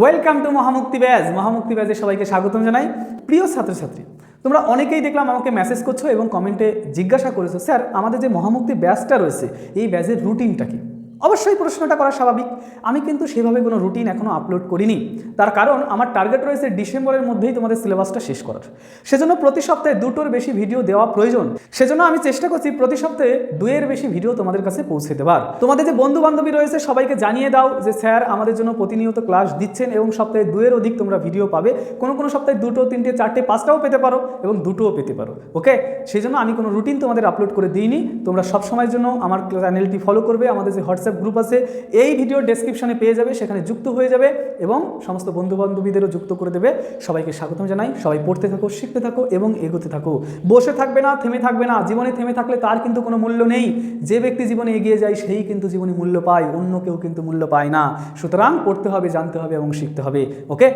Welcome to Mahamukti batch Mahamukti ব্যাজে সবাইকে স্বাগতম জানাই। প্রিয় ছাত্রছাত্রী, তোমরা অনেকেই দেখলাম আমাকে মেসেজ করছ এবং কমেন্টে জিজ্ঞাসা করেছ, স্যার, আমাদের যে মহামুক্তি ব্যাজটা রয়েছে, এই ব্যাজের রুটিনটা কি? অবশ্যই প্রশ্নটা করা স্বাভাবিক। আমি কিন্তু সেভাবে কোনো রুটিন এখনও আপলোড করিনি। তার কারণ আমার টার্গেট রয়েছে ডিসেম্বরের মধ্যেই তোমাদের সিলেবাসটা শেষ করার। সেজন্য প্রতি সপ্তাহে দুটোর বেশি ভিডিও দেওয়া প্রয়োজন। সেজন্য আমি চেষ্টা করছি প্রতি সপ্তাহে দুয়ের বেশি ভিডিও তোমাদের কাছে পৌঁছে দেওয়ার তোমাদের যে বন্ধু বান্ধবী রয়েছে, সবাইকে জানিয়ে দাও যে, স্যার, আমাদের জন্য প্রতিনিয়ত ক্লাস দিচ্ছেন এবং সপ্তাহে দুয়ের অধিক তোমরা ভিডিও পাবে। কোনো কোনো সপ্তাহে দুটো, তিনটে, চারটে, পাঁচটাও পেতে পারো এবং দুটোও পেতে পারো। ওকে সেই জন্য আমি কোনো রুটিন তোমাদের আপলোড করে দিইনি। তোমরা সব সময়ের জন্য আমার চ্যানেলটি ফলো করবে। আমাদের যে হোয়াটসঅ্যাপ গ্রুপ আছে, এই ভিডিওর ডেসক্রিপশনে পেয়ে যাবে, সেখানে যুক্ত হয়ে যাবে এবং সমস্ত বন্ধু বান্ধবীদেরও যুক্ত করে দেবে। সবাইকে স্বাগতম জানাই, সবাই পড়তে থাকো, শিখতে থাকো এবং এগোতে থাকো। বসে থাকবে না, থেমে থাকবে না, জীবনে থেমে থাকলে তার কিন্তু কোনো মূল্য নেই। যে ব্যক্তি জীবনে এগিয়ে যায়, সেই কিন্তু জীবনে মূল্য পায়, অন্য কেউ কিন্তু মূল্য পায় না। সুতরাং পড়তে হবে, জানতে হবে এবং শিখতে হবে, ওকে?